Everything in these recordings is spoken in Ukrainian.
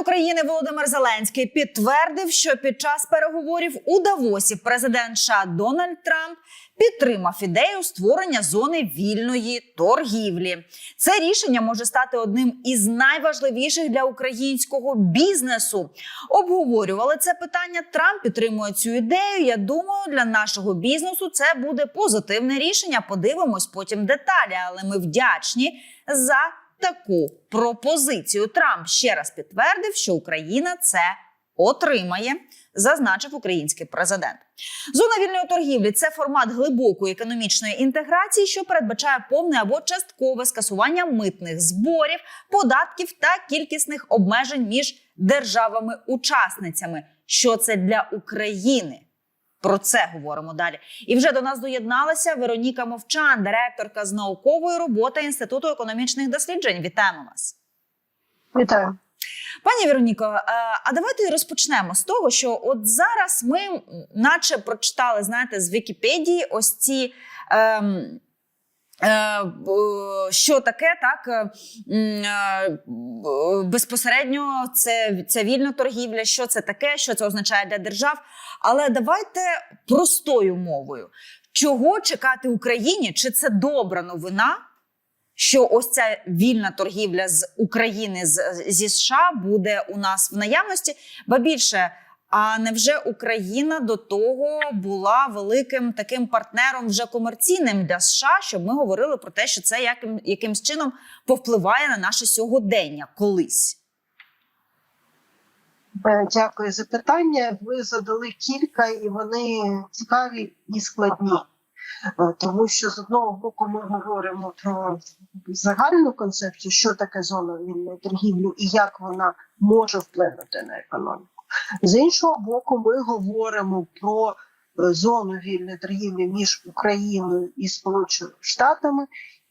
України Володимир Зеленський підтвердив, що під час переговорів у Давосі президент США Дональд Трамп підтримав ідею створення зони вільної торгівлі. Це рішення може стати одним із найважливіших для українського бізнесу. Обговорювали це питання. Трамп підтримує цю ідею. Я думаю, для нашого бізнесу це буде позитивне рішення. Подивимось потім деталі, але ми вдячні за таку пропозицію. Трамп ще раз підтвердив, що Україна це отримає, зазначив український президент. Зона вільної торгівлі це формат глибокої економічної інтеграції, що передбачає повне або часткове скасування митних зборів, податків та кількісних обмежень між державами-учасницями. Що це для України? Про це говоримо далі. І вже до нас доєдналася Вероніка Мовчан, директорка з наукової роботи Інституту економічних досліджень. Вітаємо вас. Вітаю. Пані Вероніко, е, а давайте розпочнемо з того, що от зараз ми, наче прочитали, знаєте, з Вікіпедії ось ці. Ем, е, Що таке, так е, безпосередньо це, це вільна торгівля, що це таке, що це означає для держав. Але давайте простою мовою. Чого чекати Україні? Чи це добра новина, що ось ця вільна торгівля з України з, зі США буде у нас в наявності? Ба більше, а невже Україна до того була великим таким партнером вже комерційним для США, щоб ми говорили про те, що це яким, якимсь чином повпливає на наше сьогодення колись? Е, Дякую за питання. Ви задали кілька, і вони цікаві і складні. Е, Тому що з одного боку ми говоримо про загальну концепцію, що таке зона вільної торгівлі і як вона може вплинути на економіку. З іншого боку, ми говоримо про е, зону вільної торгівлі між Україною і Сполученими Штатами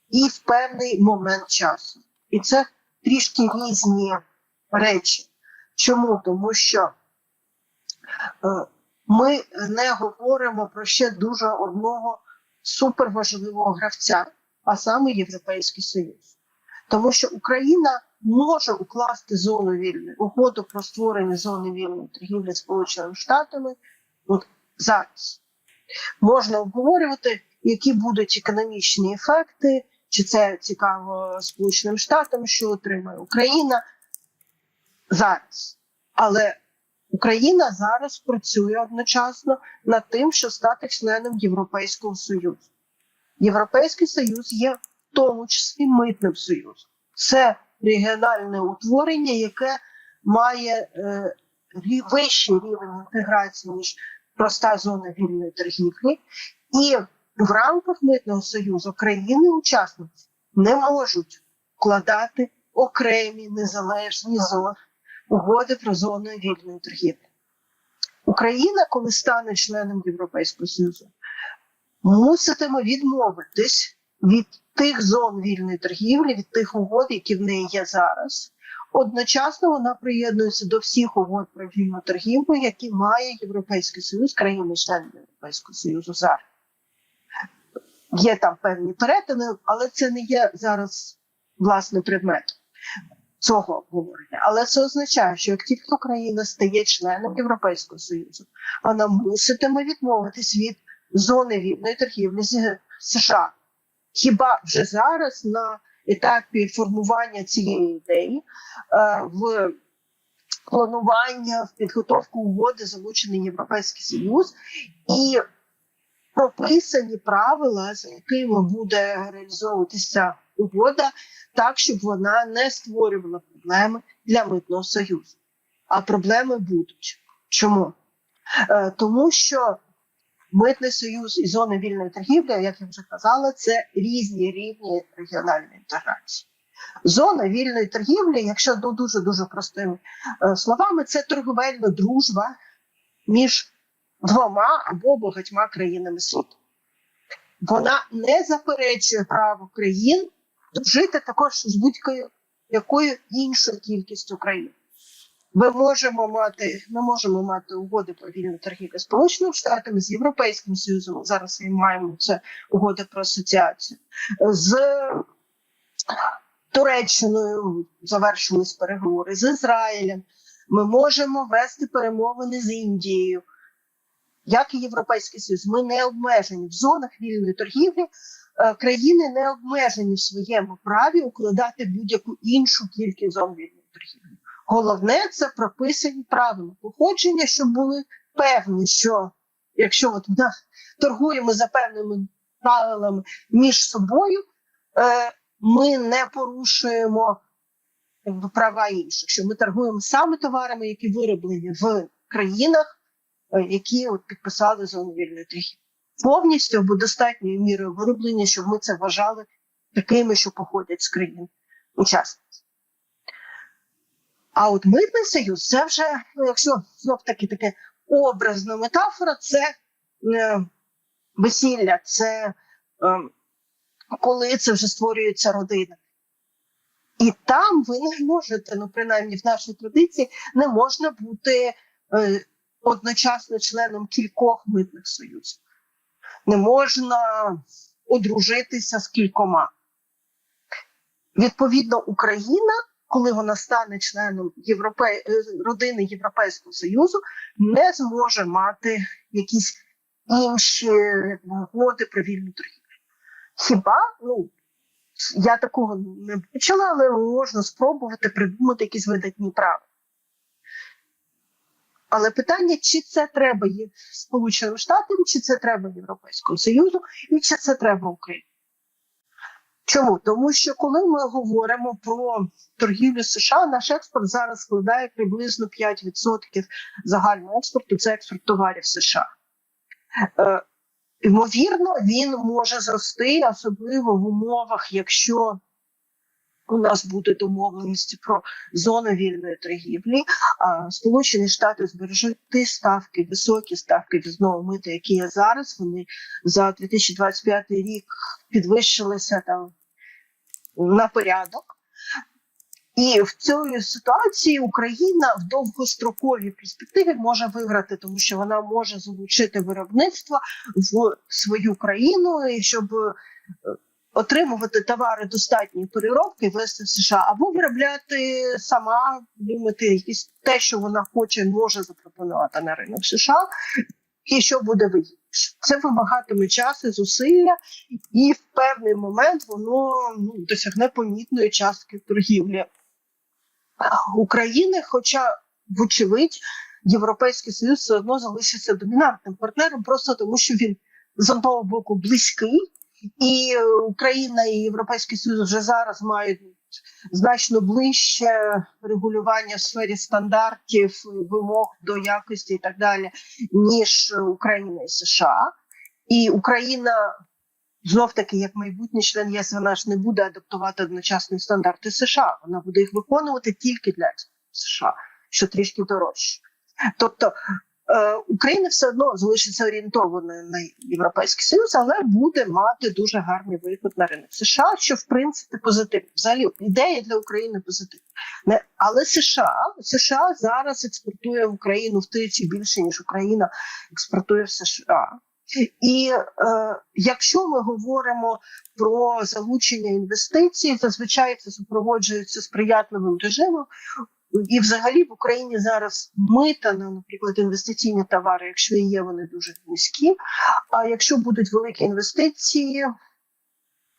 і в певний момент часу. І це трішки різні речі. Чому? Тому що е, ми не говоримо про ще дуже одного суперважливого гравця, а саме Європейський Союз. Тому що Україна може укласти зону вільної угоду про створення зони вільної торгівлі Сполученими Штатами от зараз. Можна обговорювати, які будуть економічні ефекти, чи це цікаво Сполученим Штатам, що отримає Україна зараз. Але Україна зараз працює одночасно над тим, щоб стати членом Європейського Союзу. Європейський Союз є в тому числі митним союзом. Це регіональне утворення, яке має е, вищий рівень інтеграції, ніж проста зона вільної торгівлі. І в рамках митного союзу країни-учасниці не можуть вкладати окремі незалежні зони угоди про зону вільної торгівлі. Україна, коли стане членом Європейського Союзу, муситиме відмовитись від тих зон вільної торгівлі, від тих угод, які в неї є зараз. Одночасно вона приєднується до всіх угод про вільну торгівлю, які має Європейський Союз, країни-члени Європейського Союзу зараз. Є там певні перетини, але це не є зараз власне предметом цього обговорення. Але це означає, що як тільки Україна стає членом Європейського Союзу, вона муситиме відмовитись від зони вільної торгівлі з США. Хіба вже зараз на етапі формування цієї ідеї е, в планування, в підготовку угоди залучений Європейський Союз і прописані правила, за якими буде реалізовуватися угода, так, щоб вона не створювала проблеми для митного союзу. А проблеми будуть. Чому? Е, тому що митний союз і зони вільної торгівлі, як я вже казала, це різні рівні регіональної інтеграції. Зона вільної торгівлі, якщо ну, дуже дуже простими е, словами, це торговельна дружба між двома або багатьма країнами світу. Вона не заперечує право країн жити також з будь-якою якою іншою кількістю країн. Ми можемо мати, ми можемо мати угоди про вільну торгівлю з Сполученими Штатами, з Європейським Союзом. Зараз ми маємо це угоди про асоціацію з Туреччиною завершились переговори з Ізраїлем. Ми можемо вести перемовини з Індією. Як і Європейський Союз, ми не обмежені в зонах вільної торгівлі. Е, Країни не обмежені в своєму праві укладати будь-яку іншу кількість зон вільної торгівлі. Головне це прописані правила походження, щоб були певні, що якщо от ми торгуємо за певними правилами між собою, е, ми не порушуємо права інших, що ми торгуємо саме товарами, які вироблені в країнах, е, які от підписали зону вільної торгівлі. Повністю або достатньою мірою вироблення, щоб ми це вважали такими, що походять з країн учасниць. А от митний союз це вже, ну, якщо знов таки таке образна метафора, це е, весілля, це е, коли це вже створюється родина. І там ви не можете, ну принаймні в нашій традиції, не можна бути е, одночасно членом кількох митних союзів. Не можна одружитися з кількома. Відповідно, Україна, коли вона стане членом Європе... е, родини Європейського Союзу, не зможе мати якісь інші угоди про вільну торгівлю. Хіба ну я такого не бачила, але можна спробувати придумати якісь видатні правила. Але питання, чи це треба є Сполученим Штатам, чи це треба Європейському Союзу, і чи це треба Україні. Чому? Тому що коли ми говоримо про торгівлю США, наш експорт зараз складає приблизно 5% загального експорту це експорт товарів США. Е, Ймовірно, він може зрости, особливо в умовах, якщо у нас буде домовленості про зону вільної торгівлі, а Сполучені Штати збережуть ті ставки, високі ставки візного мита, які є зараз. Вони за 2025 рік підвищилися там на порядок. І в цій ситуації Україна в довгостроковій перспективі може виграти, тому що вона може залучити виробництво в свою країну, щоб е, отримувати товари достатньої переробки, вести в США, або виробляти сама, думати якісь те, що вона хоче, може запропонувати на ринок США, і що буде вигідніше. Це вимагатиме часу, зусилля, і в певний момент воно ну, досягне помітної частки торгівлі. України, хоча, вочевидь, Європейський Союз все одно залишиться домінантним партнером, просто тому що він з одного боку близький, і Україна і Європейський Союз вже зараз мають значно ближче регулювання в сфері стандартів, вимог до якості і так далі, ніж Україна і США. І Україна знов таки, як майбутній член ЄС, вона ж не буде адаптувати одночасні стандарти США. Вона буде їх виконувати тільки для США, що трішки дорожче. Тобто е, Україна все одно залишиться орієнтованою на європейський союз, але буде мати дуже гарний виход на ринок США, що в принципі позитивно. Взагалі ідея для України позитивна. Але США США зараз експортує в Україну втричі більше ніж Україна експортує в США. І е, якщо ми говоримо про залучення інвестицій, зазвичай це супроводжується сприятливим режимом. І, взагалі, в Україні зараз мита на, наприклад, інвестиційні товари, якщо є, вони дуже низькі. А якщо будуть великі інвестиції,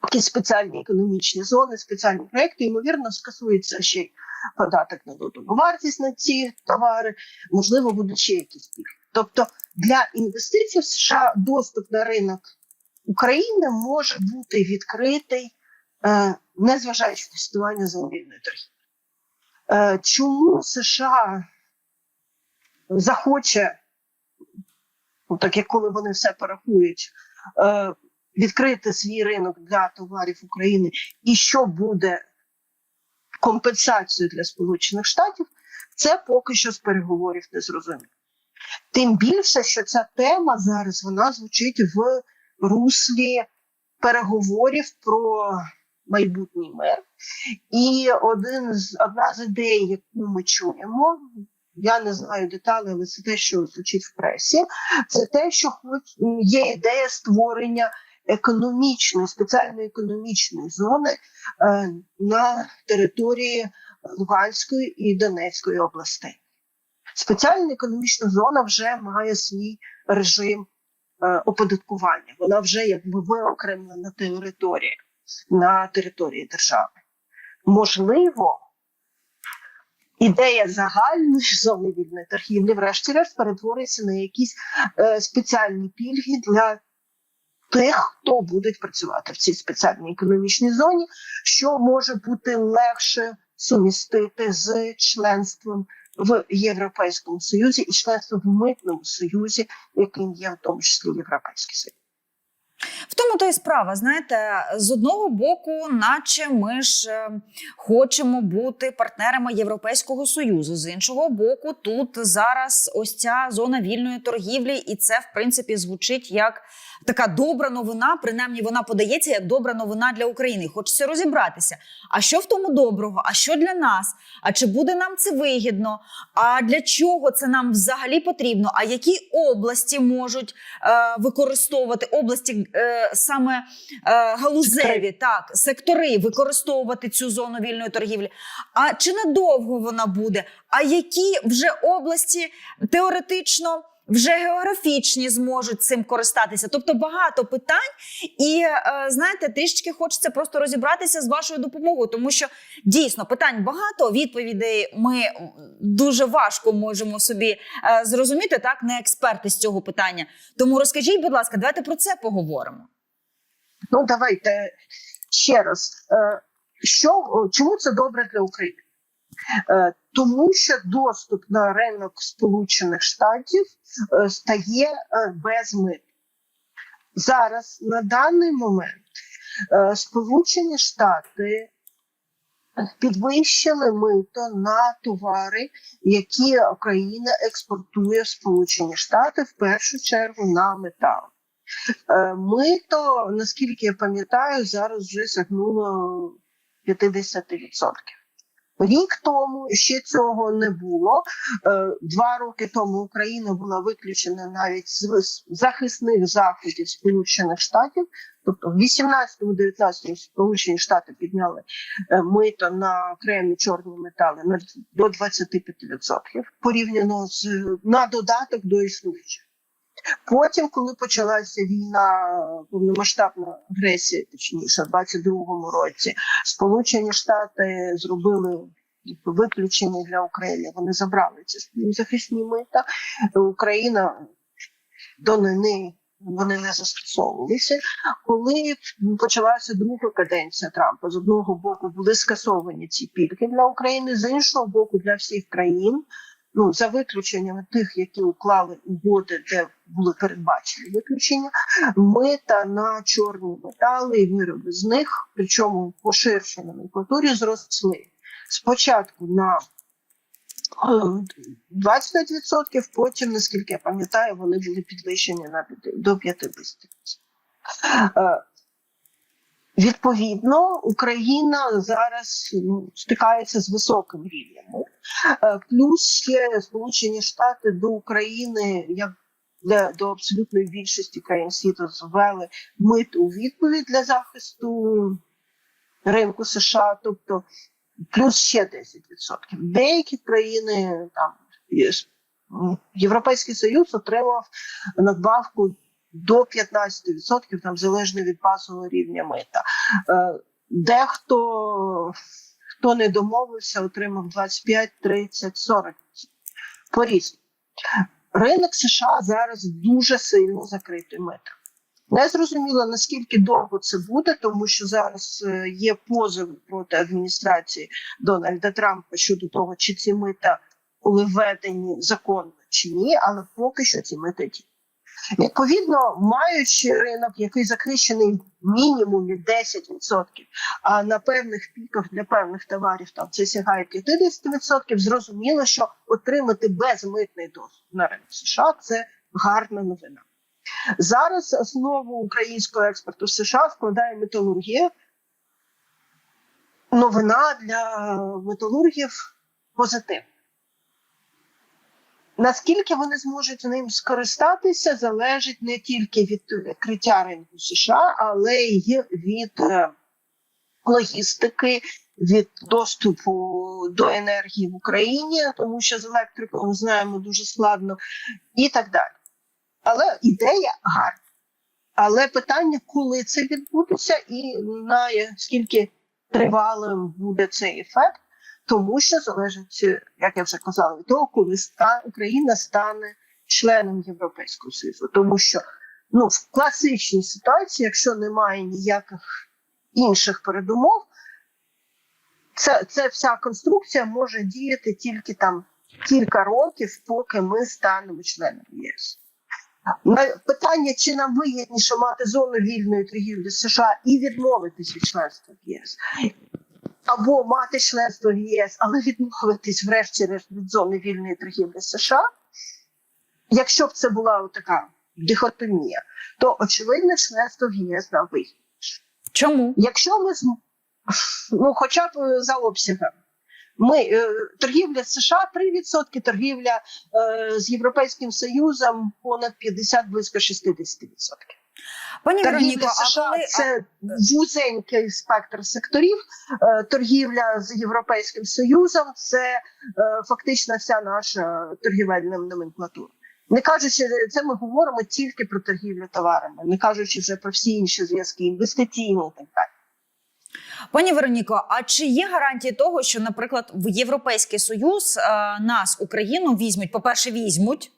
якісь спеціальні економічні зони, спеціальні проекти, ймовірно, скасується ще й податок на додану вартість на ці товари, можливо, будуть ще якісь пільги. Тобто для інвестицій в США доступ на ринок України може бути відкритий, е, незважаючи на ситуацію вільної торгівлі. Е, чому США захоче, ну, так як коли вони все порахують, е, відкрити свій ринок для товарів України, і що буде компенсацією для Сполучених Штатів, це поки що з переговорів не зрозуміло. Тим більше, що ця тема зараз вона звучить в руслі переговорів про майбутній мир. І один з одна з ідей, яку ми чуємо, я не знаю деталей, але це те, що звучить в пресі, це те, що хоч є ідея створення економічної, спеціальної економічної зони е, на території Луганської і Донецької областей. Спеціальна економічна зона вже має свій режим е, оподаткування. Вона вже якби виокремлена територія на території держави. Можливо, ідея загальної зони вільної торгівлі, врешті-решт, перетвориться на якісь е, спеціальні пільги для тих, хто буде працювати в цій спеціальній економічній зоні, що може бути легше сумістити з членством в Європейському Союзі і членством в митному союзі, яким є в тому числі Європейський Союз. В тому то і справа, знаєте, з одного боку, наче ми ж е, хочемо бути партнерами Європейського союзу. З іншого боку, тут зараз ось ця зона вільної торгівлі, і це в принципі звучить як така добра новина. Принаймні, вона подається як добра новина для України. Хочеться розібратися. А що в тому доброго? А що для нас? А чи буде нам це вигідно? А для чого це нам взагалі потрібно? А які області можуть е, використовувати області е, саме е, галузеві, Сектори. так сектори використовувати цю зону вільної торгівлі? А чи надовго вона буде? А які вже області теоретично? Вже географічні зможуть цим користатися, тобто багато питань, і е, знаєте, трішечки хочеться просто розібратися з вашою допомогою, тому що дійсно питань багато, відповідей ми дуже важко можемо собі е, зрозуміти, так не експерти з цього питання. Тому розкажіть, будь ласка, давайте про це поговоримо. Ну, давайте ще раз. Е, Що, чому це добре для України? Тому що доступ на ринок Сполучених Штатів е, стає е, без мит. Зараз на даний момент е, Сполучені Штати підвищили мито на товари, які Україна експортує в Сполучені Штати в першу чергу на метал. Мито, наскільки я пам'ятаю, зараз вже сягнуло 50%. Рік тому ще цього не було. Е, Два роки тому Україна була виключена навіть з захисних заходів Сполучених Штатів. Тобто в 18-19 Сполучені Штати підняли е, мито на окремі чорні метали до 25% порівняно з на додаток до існуючих. Потім, коли почалася війна, повномасштабна агресія, точніше, в 22-му році, Сполучені Штати зробили виключення для України. Вони забрали ці захисні мита. Україна до неї вони не застосовувалися. Коли почалася друга каденція Трампа, з одного боку були скасовані ці пільги для України, з іншого боку, для всіх країн. Ну, за виключенням тих, які уклали угоди, де були передбачені виключення, мита на чорні метали і вироби з них, причому в поширшій номенклатурі, зросли спочатку на е, 25%, потім, наскільки я пам'ятаю, вони були підвищені на до 50%. Відповідно, Україна зараз ну, стикається з високим рівнем. Е, Плюс ще Сполучені Штати до України, як для до абсолютної більшості країн світу, звели миту у відповідь для захисту ринку США, тобто плюс ще 10%. Деякі країни там Європейський Союз отримав надбавку до 15%, там залежно від базового рівня мита. Е, Дехто, хто не домовився, отримав 25, 30, 40 по різному. Ринок США зараз дуже сильно закритий митом. Не зрозуміло наскільки довго це буде, тому що зараз е, є позови проти адміністрації Дональда Трампа щодо того, чи ці мита введені законно чи ні, але поки що ці діють. Відповідно, маючи ринок, який захищений в мінімумі 10%, а на певних піках для певних товарів там це сягає 50%, зрозуміло, що отримати безмитний доступ на ринок США це гарна новина. Зараз основу українського експорту в США складає металургія. Новина для металургів позитивна. Наскільки вони зможуть ним скористатися, залежить не тільки від відкриття ринку США, але й від е, логістики, від доступу до енергії в Україні, тому що з електрикою ми знаємо дуже складно, і так далі. Але ідея гарна. Але питання, коли це відбудеться, і наскільки тривалим буде цей ефект, тому що залежить, як я вже казала, від того, коли Україна стане членом Європейського Союзу. Тому що ну, в класичній ситуації, якщо немає ніяких інших передумов, це, це вся конструкція може діяти тільки там кілька років, поки ми станемо членом ЄС. Питання, чи нам вигідніше мати зону вільної торгівлі США і відмовитись від членства в ЄС, або мати членство в ЄС, але відмовитись, врешті-решт, від зони вільної торгівлі США. Якщо б це була така дихотомія, то очевидно членство в ЄС нам вигідніше. Чому? Якщо ми ну, хоча б е, за обсягом, ми е, торгівля з США 3%, торгівля е, з Європейським Союзом понад 50, близько 60%. Пані Вероніко, а США коли це вузенький спектр секторів. Е, Торгівля з Європейським Союзом це е, фактично вся наша торгівельна номенклатура. Не кажучи, це ми говоримо тільки про торгівлю товарами, не кажучи вже про всі інші зв'язки, інвестиційні і так далі. Пані Вероніко, а чи є гарантії того, що, наприклад, в Європейський Союз е, нас, Україну, візьмуть? По-перше, візьмуть,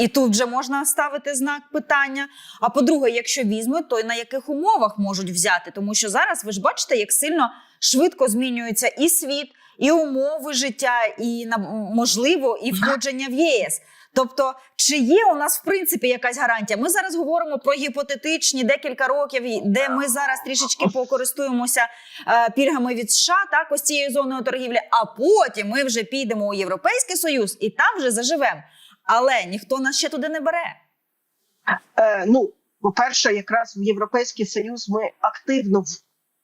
і тут вже можна ставити знак питання. А по-друге, якщо візьмуть, то на яких умовах можуть взяти? Тому що зараз ви ж бачите, як сильно швидко змінюється і світ, і умови життя, і на- можливо, і входження в ЄС. Тобто, чи є у нас в принципі якась гарантія? Ми зараз говоримо про гіпотетичні декілька років, де ми зараз трішечки покористуємося е, пільгами від США, так ось цією зоною торгівлі. А потім ми вже підемо у Європейський Союз і там вже заживемо. Але ніхто нас ще туди не бере. Е, ну, по-перше, якраз в Європейський Союз ми активно в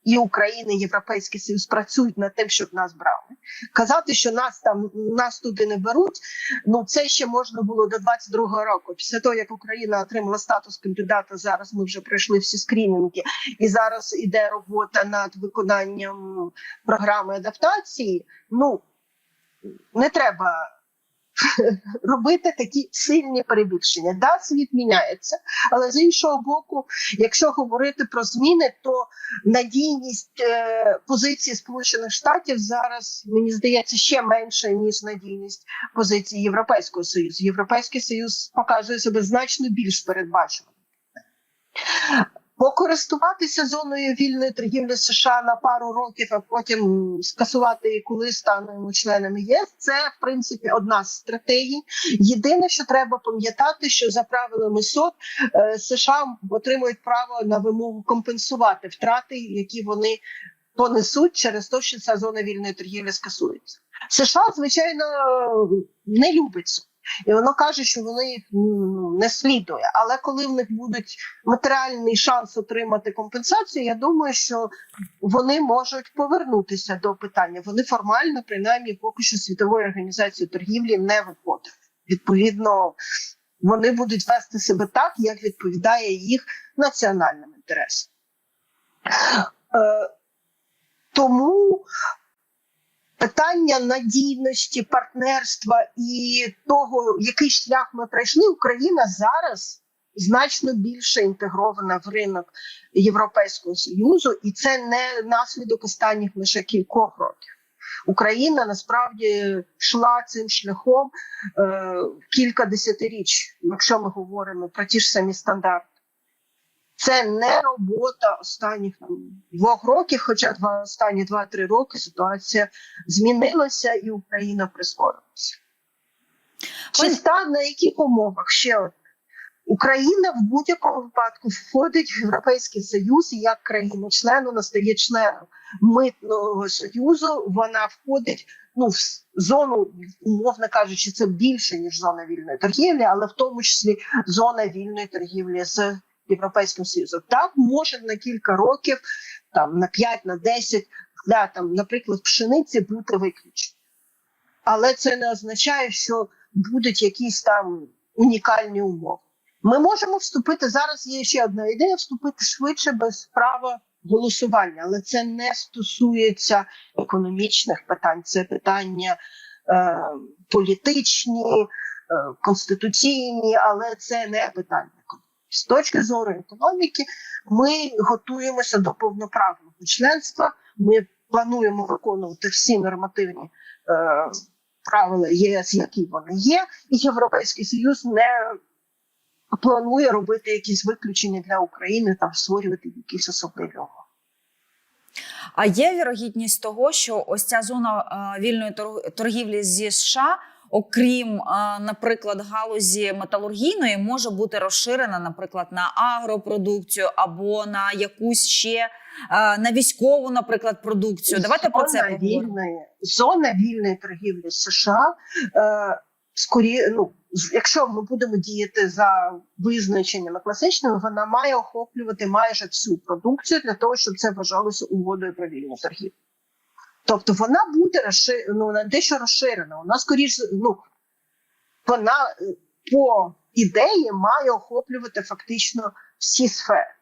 і Україна, і Європейський Союз працюють над тим, щоб нас брали. Казати, що нас там нас туди не беруть. Ну це ще можна було до 22-го року. Після того як Україна отримала статус кандидата, зараз ми вже пройшли всі скринінги, і зараз іде робота над виконанням програми адаптації. Ну не треба робити такі сильні перебільшення. Да, світ міняється, але з іншого боку, якщо говорити про зміни, то надійність е, позиції Сполучених Штатів зараз мені здається ще менша ніж надійність позиції Європейського союзу. Європейський союз показує себе значно більш передбачуваним. Покористуватися зоною вільної торгівлі США на пару років, а потім скасувати її, коли станемо членами ЄС. Це в принципі одна з стратегій. Єдине, що треба пам'ятати, що за правилами СОТ е, США отримують право на вимогу компенсувати втрати, які вони понесуть через те, що ця зона вільної торгівлі скасується. США, звичайно, не любить. І воно каже, що вони їх ну, не слідує. Але коли в них будуть матеріальний шанс отримати компенсацію, я думаю, що вони можуть повернутися до питання. Вони формально, принаймні, поки що світової організації торгівлі не виходять. Відповідно, вони будуть вести себе так, як відповідає їх національним інтересам. Е, тому питання надійності, партнерства і того, який шлях ми пройшли, Україна зараз значно більше інтегрована в ринок Європейського союзу, і це не наслідок останніх лише кількох років. Україна насправді йшла цим шляхом е, кілька десятиріч, якщо ми говоримо про ті ж самі стандарти. Це не робота останніх там, двох років, хоча два останні два-три роки ситуація змінилася і Україна прискорилася. Чи стане на яких умовах ще одне? Україна в будь-якому випадку входить в Європейський Союз і як країна-член, вона стає членом митного союзу. Вона входить ну, в зону, умовно кажучи, це більше ніж зона вільної торгівлі, але в тому числі зона вільної торгівлі з Європейським Союзом. Так може на кілька років, там на 5, на 10, для там, наприклад, пшениці бути виключено. Але це не означає, що будуть якісь там унікальні умови. Ми можемо вступити зараз. Є ще одна ідея: вступити швидше без права голосування, але це не стосується економічних питань. Це питання е, політичні, е, конституційні, але це не питання. З точки зору економіки, ми готуємося до повноправного членства. Ми плануємо виконувати всі нормативні е, правила ЄС, які вони є, і Європейський Союз не планує робити якісь виключення для України там створювати якісь особливі умови. А є вірогідність того, що ось ця зона е, вільної торг- торгівлі зі США, окрім, наприклад, галузі металургійної, може бути розширена, наприклад, на агропродукцію або на якусь ще на військову, наприклад, продукцію. Давайте про це Зона поговоримо. вільної, зона вільної торгівлі США. Е, скорі, ну, якщо ми будемо діяти за визначеннями класичними, вона має охоплювати майже всю продукцію для того, щоб це вважалося угодою про вільну торгівлю. Тобто вона буде розширена, ну, не те, що розширена, вона скоріш, ну, вона е, по ідеї має охоплювати фактично всі сфери.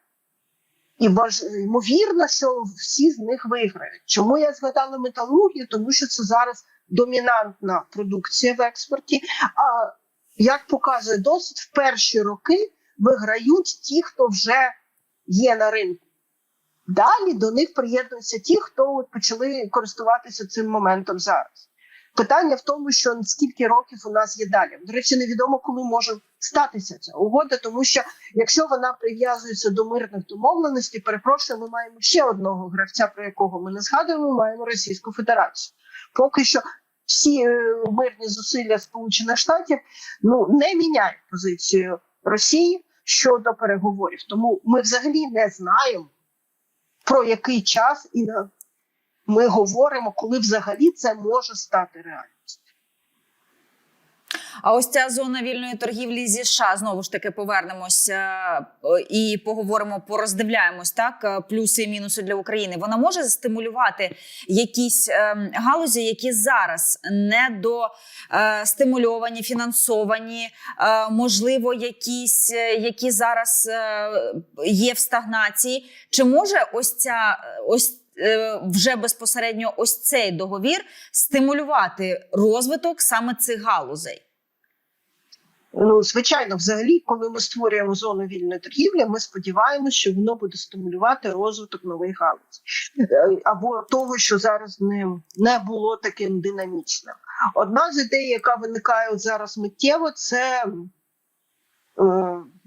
І ймовірно, що всі з них виграють. Чому я згадала металургію? Тому що це зараз домінантна продукція в експорті. А як показує досвід, в перші роки виграють ті, хто вже є на ринку. Далі до них приєднуються ті, хто от почали користуватися цим моментом зараз. Питання в тому, що скільки років у нас є далі. До речі, невідомо, коли може статися ця угода, тому що якщо вона прив'язується до мирних домовленостей, перепрошую, ми маємо ще одного гравця, про якого ми не згадуємо. Ми маємо Російську Федерацію. Поки що всі е, мирні зусилля Сполучених Штатів ну не міняють позицію Росії щодо переговорів. Тому ми взагалі не знаємо про який час і ми говоримо, коли взагалі це може стати реальністю. А ось ця зона вільної торгівлі зі США знову ж таки повернемося е, і поговоримо, пороздивляємось так е, плюси і мінуси для України. Вона може стимулювати якісь е, галузі, які зараз не до стимульовані, фінансовані, можливо, якісь які зараз є в стагнації. Чи може ось ця ось вже безпосередньо ось цей договір стимулювати розвиток саме цих галузей? Ну, звичайно, взагалі, коли ми створюємо зону вільної торгівлі, ми сподіваємося, що воно буде стимулювати розвиток нових галузей або того, що зараз не, не було таким динамічним. Одна з ідей, яка виникає зараз миттєво, це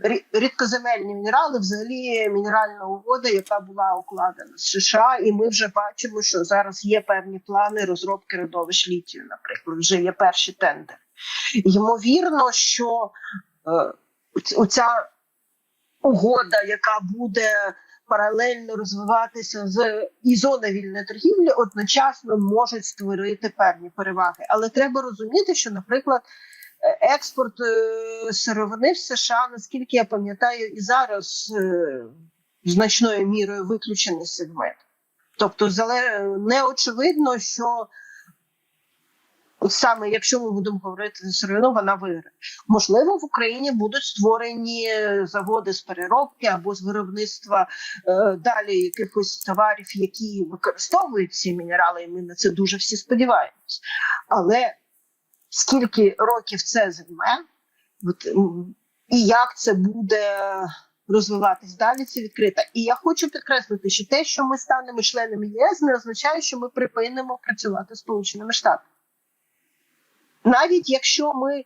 е, рідкоземельні мінерали, взагалі мінеральна угода, яка була укладена з США, і ми вже бачимо, що зараз є певні плани розробки родовищ літію, наприклад, вже є перші тендери. Ймовірно, що е, оця угода, яка буде паралельно розвиватися з і зона вільної торгівлі, одночасно можуть створити певні переваги. Але треба розуміти, що, наприклад, е, експорт е, сировини в США, наскільки я пам'ятаю, і зараз значною мірою виключений сегмент. Тобто, не очевидно, що саме якщо ми будемо говорити за сировину, вона виграє. Можливо, в Україні будуть створені заводи з переробки або з виробництва е, далі якихось товарів, які використовують ці мінерали, і ми на це дуже всі сподіваємось. Але скільки років це займе, от, і як це буде розвиватись далі, це відкрито. І я хочу підкреслити, що те, що ми станемо членами ЄС, не означає, що ми припинимо працювати з Сполученими Штатами навіть якщо ми е,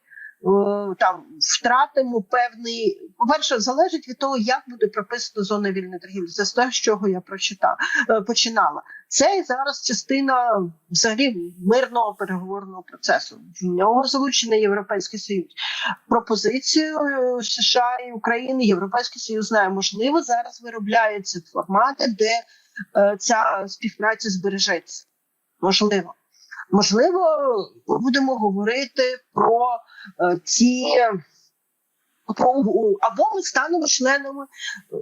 там втратимо певний, по-перше, залежить від того, як буде прописана зона вільної торгівлі. Це з того, чого я прочитала е, починала. Це зараз частина взагалі мирного переговорного процесу. В нього залучений Європейський Союз. Пропозицію е, США і України Європейський Союз знає, можливо, зараз виробляються формати, де ця співпраця збережеться. Можливо. Можливо, будемо говорити про е, ці про або ми станемо членами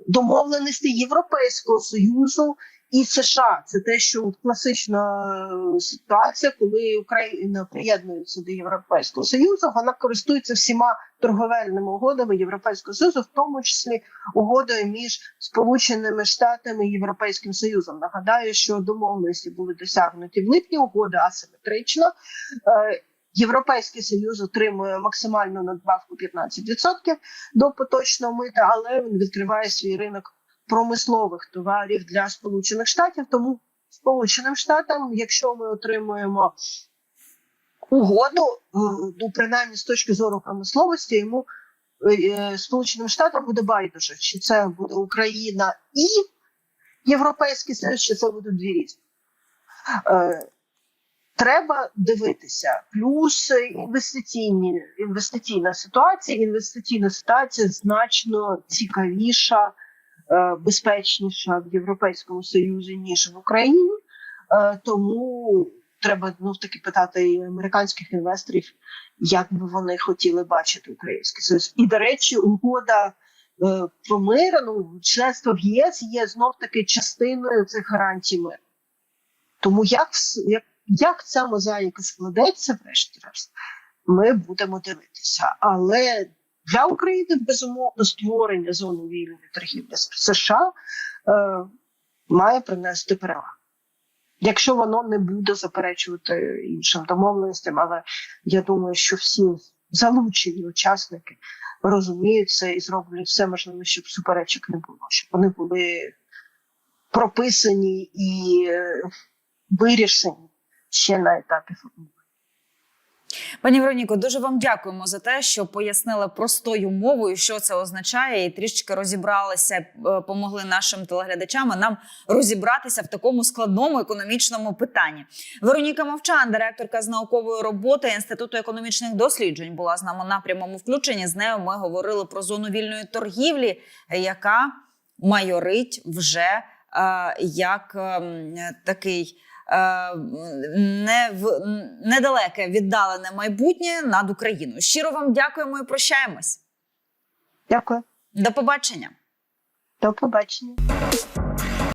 домовленості Європейського союзу і США. Це те, що класична е, ситуація, коли Україна приєднується до Європейського Союзу, вона користується всіма торговельними угодами Європейського Союзу, в тому числі угодою між Сполученими Штатами і Європейським Союзом. Нагадаю, що домовленості були досягнуті в липні, угода асиметрична. Е, Європейський союз отримує максимальну надбавку 15% до поточного мита, але він відкриває свій ринок промислових товарів для Сполучених Штатів. Тому Сполученим Штатам, якщо ми отримуємо угоду, е, ну принаймні з точки зору промисловості, йому е, Сполученим Штатам буде байдуже, чи це буде Україна і Європейський Союз, чи це будуть дві різні. Е, Треба дивитися. Плюс інвестиційні інвестиційна ситуація. Інвестиційна ситуація значно цікавіша, е, безпечніша в Європейському Союзі ніж в Україні. Е, Тому треба ну таки питати і американських інвесторів, як би вони хотіли бачити український союз. І до речі, угода е, про мир, ну членство в ЄС є знов таки частиною цих гарантій миру. Тому як, як, як ця мозаїка складеться, врешті-решт, ми будемо дивитися. Але для України безумовно створення зони вільної торгівлі з США е, має принести перевагу. Якщо воно не буде заперечувати іншим домовленостям, але я думаю, що всі залучені учасники розуміють це і зроблять все можливе, щоб суперечок не було, щоб вони були прописані і е, вирішені ще на етапі формування. Пані Вероніко, дуже вам дякуємо за те, що пояснили простою мовою, що це означає, і трішки розібралися, е, помогли нашим телеглядачам нам розібратися в такому складному економічному питанні. Вероніка Мовчан, директорка з наукової роботи Інституту економічних досліджень, була з нами на прямому включенні. З нею ми говорили про зону вільної торгівлі, яка майорить вже е, як ем, такий е, не в недалеке віддалене майбутнє над Україною. Щиро вам дякуємо і прощаємось. Дякую, До побачення. до побачення.